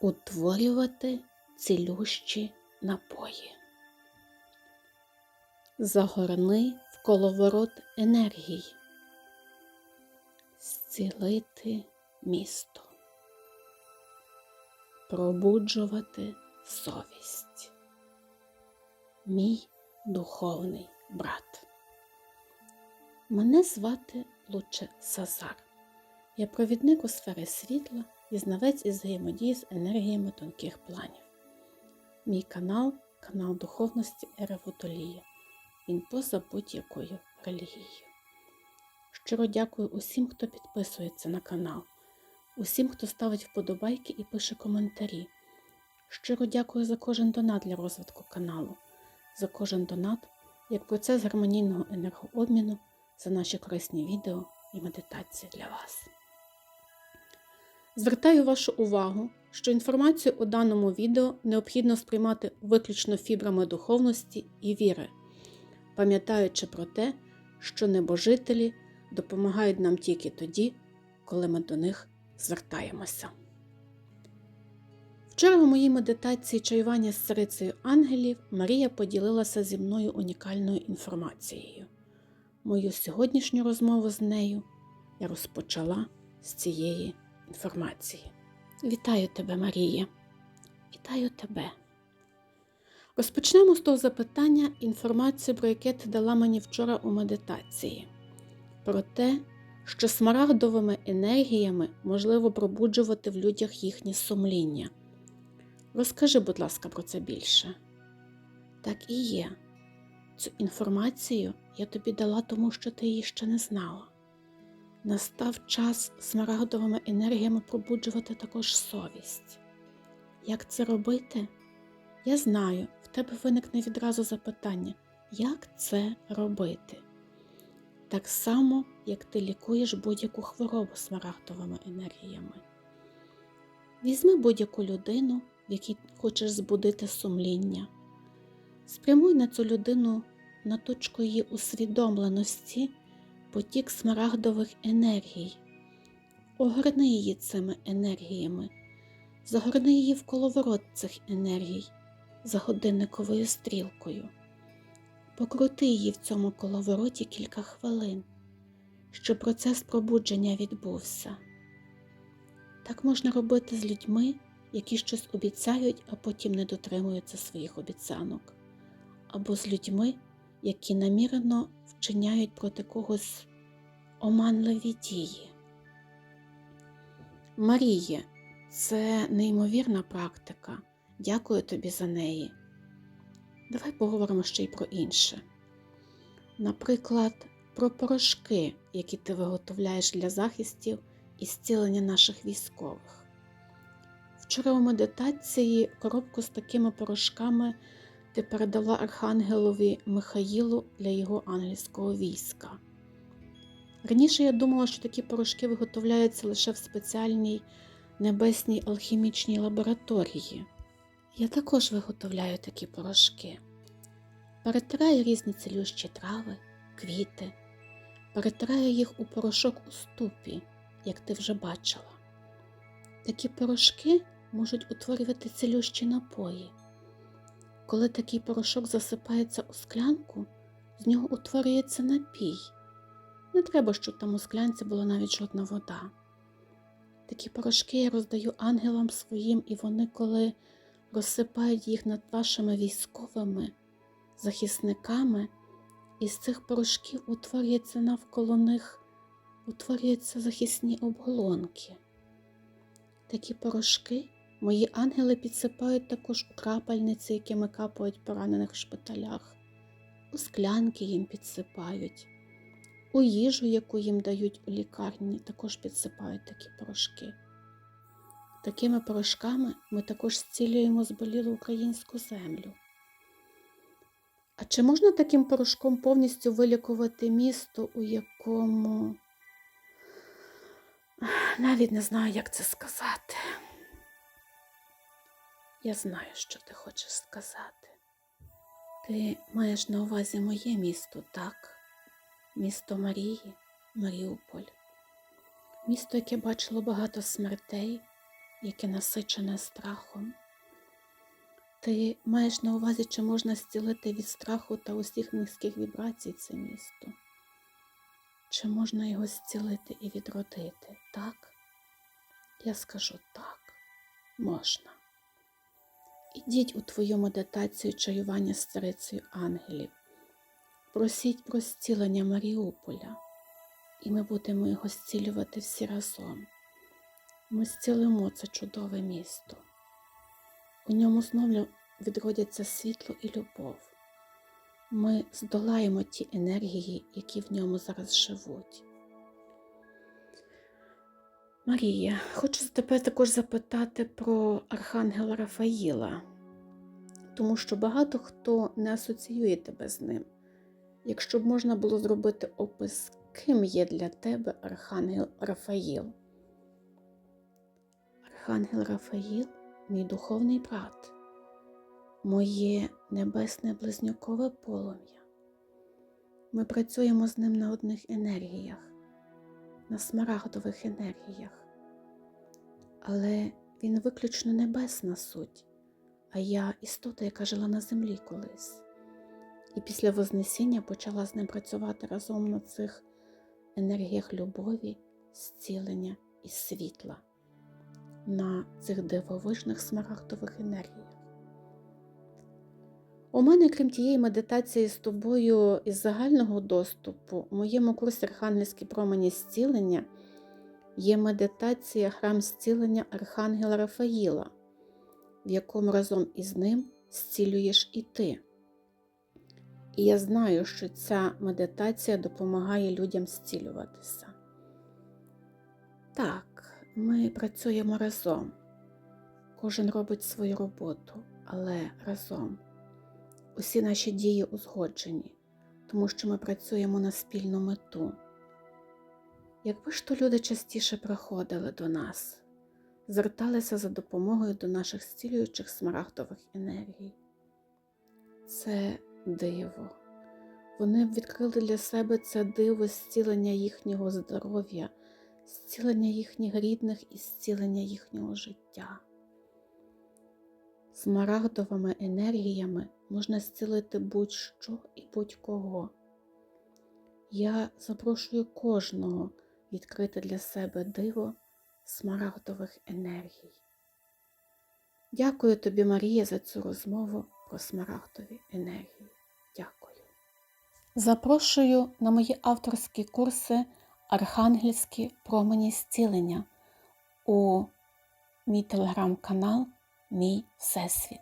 утворювати цілющі напої. Загорни в коловорот енергій, зцілити місто, пробуджувати совість. Мій духовний брат. Мене звати Луче Сазар. Я провідник у сфері світла і знавець із взаємодії з енергіями тонких планів. Мій канал канал духовності Ери Водолія. Він поза будь-якою релігією. Щиро дякую усім, хто підписується на канал, усім, хто ставить вподобайки і пише коментарі. Щиро дякую за кожен донат для розвитку каналу, за кожен донат як процес гармонійного енергообміну, за наші корисні відео і медитації для вас. Звертаю вашу увагу, що інформацію у даному відео необхідно сприймати виключно фібрами духовності і віри, пам'ятаючи про те, що небожителі допомагають нам тільки тоді, коли ми до них звертаємося. Вчора у моїй медитації чаювання з царицею ангелів Марія поділилася зі мною унікальною інформацією. Мою сьогоднішню розмову з нею я розпочала з цієї інформації. Вітаю тебе, Марія. Вітаю тебе. Розпочнемо з того запитання інформацію, про яке ти дала мені вчора у медитації. Про те, що смарагдовими енергіями можливо пробуджувати в людях їхнє сумління. Розкажи, будь ласка, про це більше. Так і є. Цю інформацію я тобі дала, тому що ти її ще не знала. Настав час смарагдовими енергіями пробуджувати також совість. Як це робити? Я знаю, в тебе виникне відразу запитання, як це робити? Так само, як ти лікуєш будь-яку хворобу смарагдовими енергіями. Візьми будь-яку людину, в якій хочеш збудити сумління. Спрямуй на цю людину на точку її усвідомленості потік смарагдових енергій. Огорни її цими енергіями, загорни її в коловорот цих енергій за годинниковою стрілкою. Покрути її в цьому коловороті кілька хвилин, щоб процес пробудження відбувся. Так можна робити з людьми, які щось обіцяють, а потім не дотримуються своїх обіцянок, або з людьми, які намірено вчиняють проти когось оманливі дії. Маріє, це неймовірна практика. Дякую тобі за неї. Давай поговоримо ще й про інше. Наприклад, про порошки, які ти виготовляєш для захистів і зцілення наших військових. Вчора у медитації коробку з такими порошками ти передала Архангелові Михаїлу для його ангельського війська. Раніше я думала, що такі порошки виготовляються лише в спеціальній небесній алхімічній лабораторії. Я також виготовляю такі порошки. Перетираю різні цілющі трави, квіти, перетираю їх у порошок у ступі, як ти вже бачила. Такі порошки можуть утворювати цілющі напої. Коли такий порошок засипається у склянку, з нього утворюється напій. Не треба, щоб там у склянці була навіть жодна вода. Такі порошки я роздаю ангелам своїм, і вони, коли розсипають їх над вашими військовими захисниками, із цих порошків утворюється навколо них, утворюються захисні обголонки. Такі порошки мої ангели підсипають також у крапельниці, якими капають поранених в шпиталях, у склянки їм підсипають, у їжу, яку їм дають у лікарні, також підсипають такі порошки. Такими порошками ми також зцілюємо зболілу українську землю. А чи можна таким порошком повністю вилікувати місто, у якому навіть не знаю, як це сказати? Я знаю, що ти хочеш сказати. Ти маєш на увазі моє місто, так? Місто Марії, Маріуполь. Місто, яке бачило багато смертей, яке насичене страхом. Ти маєш на увазі, чи можна зцілити від страху та усіх низьких вібрацій це місто? Чи можна його зцілити і відродити? Так? Я скажу так, можна. Ідіть у твою медитацію чаювання з царицею ангелів. Просіть про зцілення Маріуполя, і ми будемо його зцілювати всі разом. Ми зцілимо це чудове місто. У ньому знову відродяться світло і любов. Ми здолаємо ті енергії, які в ньому зараз живуть. Марія, хочу тебе також запитати про Архангела Рафаїла, тому що багато хто не асоціює тебе з ним. Якщо б можна було зробити опис, ким є для тебе Архангел Рафаїл? Архангел Рафаїл мій духовний брат, моє небесне близнюкове полум'я. Ми працюємо з ним на одних енергіях, на смарагдових енергіях. Але він виключно небесна суть, а я істота, яка жила на землі колись. І після Вознесіння почала з ним працювати разом на цих енергіях любові, зцілення і світла, на цих дивовижних смарагдових енергіях. У мене, крім тієї медитації з тобою із загального доступу, у моєму курсі Архангельські промені зцілення є медитація храм зцілення Архангела Рафаїла, в якому разом із ним зцілюєш і ти. І я знаю, що ця медитація допомагає людям зцілюватися. Так, ми працюємо разом. Кожен робить свою роботу, але разом. Усі наші дії узгоджені, тому що ми працюємо на спільну мету. Якби ж то люди частіше приходили до нас, зверталися за допомогою до наших зцілюючих смарагдових енергій. Це диво. Вони б відкрили для себе це диво зцілення їхнього здоров'я, зцілення їхніх рідних і зцілення їхнього життя. Смарагдовими енергіями можна зцілити будь-що і будь-кого. Я запрошую кожного відкрити для себе диво смарагдових енергій. Дякую тобі, Марія, за цю розмову про смарагдові енергії. Дякую. Запрошую на мої авторські курси Архангельські промені зцілення у мій телеграм-канал Мій Всесвіт.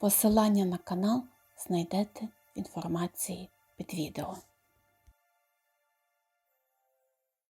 Посилання на канал знайдете в інформації під відео.